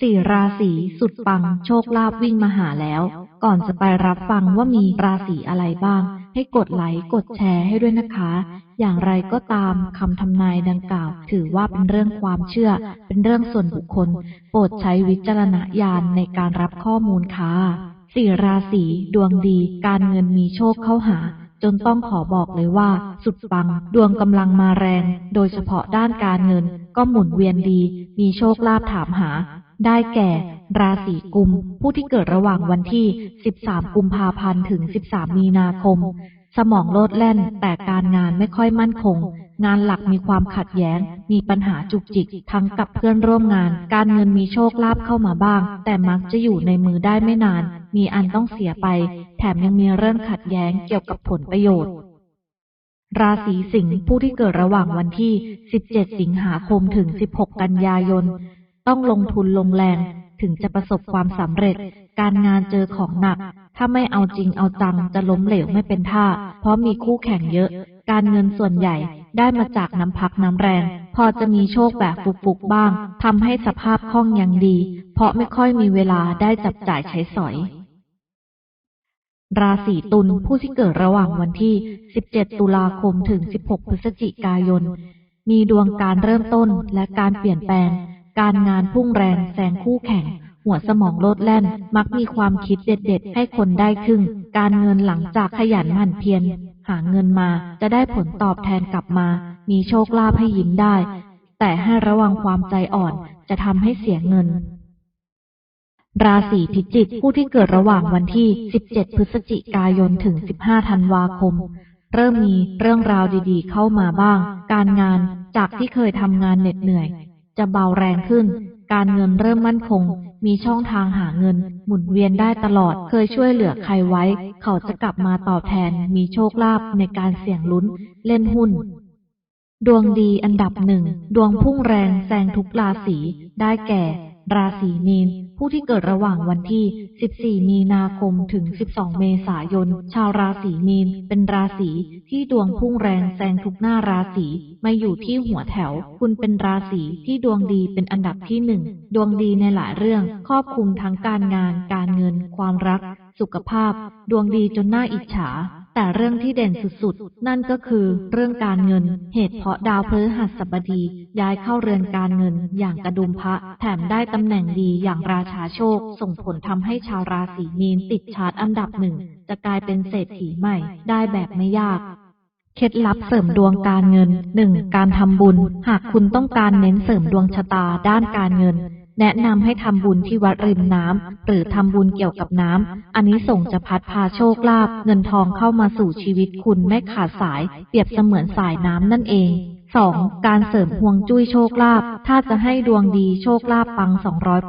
สี่ราศีสุดปัง โชคลาภวิ่งมาหาแล้ว ก่อนจะไปรับฟังว่ามีราศีอะไรบ้าง ให้กดไลค์กดแชร์ให้ด้วยนะคะ อย่างไรก็ตามคำทำนายดังกล่าว ถือว่าเป็นเรื่องความเชื่อ เป็นเรื่องส่วนบุคคล โปรดใช้วิจารณญาณในการรับข้อมูลค่ะสี่ราศีดวงดี การเงินมีโชคเข้าหาจนต้องขอบอกเลยว่า สุดปัง ดวงกำลังมาแรง โดยเฉพาะด้านการเงิน ก็หมุนเวียนดี มีโชคลาภถามหา ได้แก่ ราศีกุม ผู้ที่เกิดระหว่างวันที่ 13 กุมภาพันธ์ถึง 13 มีนาคม สมองโลดแล่น แต่การงานไม่ค่อยมั่นคง งานหลักมีความขัดแย้ง มีปัญหาจุกจิก ทั้งกับเพื่อนร่วมงาน การเงินมีโชคลาภเข้ามาบ้าง แต่มักจะอยู่ในมือได้ไม่นาน มีอันต้องเสียไป แถมยังมีเรื่องขัดแย้งเกี่ยวกับผลประโยชน์ราศีสิงห์ผู้ที่เกิดระหว่างวันที่ 17 สิงหาคมถึง 16 กันยายน ต้องลงทุนลงแรงถึงจะประสบความสำเร็จ การงานเจอของหนัก ถ้าไม่เอาจริงเอาจังจะล้มเหลวไม่เป็นท่า เพราะมีคู่แข่งเยอะ การเงินส่วนใหญ่ได้มาจากน้ำพักน้ำแรง พอจะมีโชคแบบฟุกๆบ้างทำให้สภาพคล่องยังดี เพราะไม่ค่อยมีเวลาได้จับจ่ายใช้สอย ราศีตุลผู้ที่เกิดระหว่างวันที่ 17 ตุลาคมถึง 16 พฤศจิกายน มีดวงการเริ่มต้นและการเปลี่ยนแปลง การงานพุ่งแรงแซงคู่แข่ง หัวสมองโลดแล่น มักมีความคิดเด็ด ๆ ให้คนได้ครึ่ง การเงินหลังจากขยันหมั่นเพียรหาเงินมาจะได้ผลตอบแทนกลับมา มีโชคลาภให้ยิ้มได้ แต่ให้ระวังความใจอ่อนจะทำให้เสียเงินราศีพิจิกผู้ที่เกิดระหว่างวันที่ 17 พฤศจิกายน ถึง 15 ธันวาคม เริ่มมีเรื่องราวดีๆ เข้ามาบ้าง การงานจากที่เคยทำงานเหน็ดเหนื่อย จะเบาแรงขึ้น การเงินเริ่มมั่นคง มีช่องทางหาเงิน หมุนเวียนได้ตลอด เคยช่วยเหลือใครไว้ เขาจะกลับมาตอบแทน มีโชคลาภในการเสี่ยงลุ้น เล่นหุ้น ดวงดีอันดับหนึ่ง ดวงพุ่งแรงแซงทุกราศี ได้แก่ ราศีมีน ผู้ที่เกิดระหว่างวันที่ 14 มีนาคมถึง 12 เมษายน ชาวราศีมีน เป็นราศีที่ดวงพุ่งแรงแซงทุกหน้าราศีมาอยู่ที่หัวแถว คุณเป็นราศีที่ดวงดีเป็นอันดับที่หนึ่ง ดวงดีในหลายเรื่อง ครอบคลุมทั้งการงาน การเงิน ความรัก สุขภาพ ดวงดีจนน่าอิจฉา แต่เรื่องที่เด่นสุดๆ นั่นก็คือเรื่องการเงิน เหตุเพราะดาวพฤหัสบดี ย้ายเข้าเรือนการเงิน อย่างกระดุมพระ แถมได้ตำแหน่งดีอย่างราชาโชค ส่งผลทำให้ชาวราศีมีนติดชาร์ตอันดับหนึ่ง จะกลายเป็นเศรษฐีใหม่ ได้แบบไม่ยากเคล็ดลับเสริมดวงการเงิน 1. การทำบุญ หากคุณต้องการเน้นเสริมดวงชะตาด้านการเงิน แนะนำให้ทำบุญที่วัดริมน้ำหรือทำบุญเกี่ยวกับน้ำอันนี้ส่งจะพัดพาโชคลาภเงินทองเข้ามาสู่ชีวิตคุณไม่ขาดสาย เปรียบเสมือนสายน้ำนั่นเอง 2. การเสริมห่วงจุ้ยโชคลาภ ถ้าจะให้ดวงดีโชคลาภปัง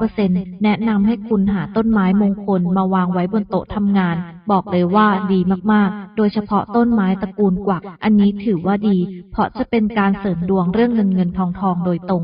200%แนะนำให้คุณหาต้นไม้มงคลมาวางไว้บนโต๊ะทำงาน บอกเลยว่าดีมากๆ โดยเฉพาะต้นไม้ตระกูลกวัก อันนี้ถือว่าดี เพราะจะเป็นการเสริมดวงเรื่องเงินเงินทองทองโดยตรง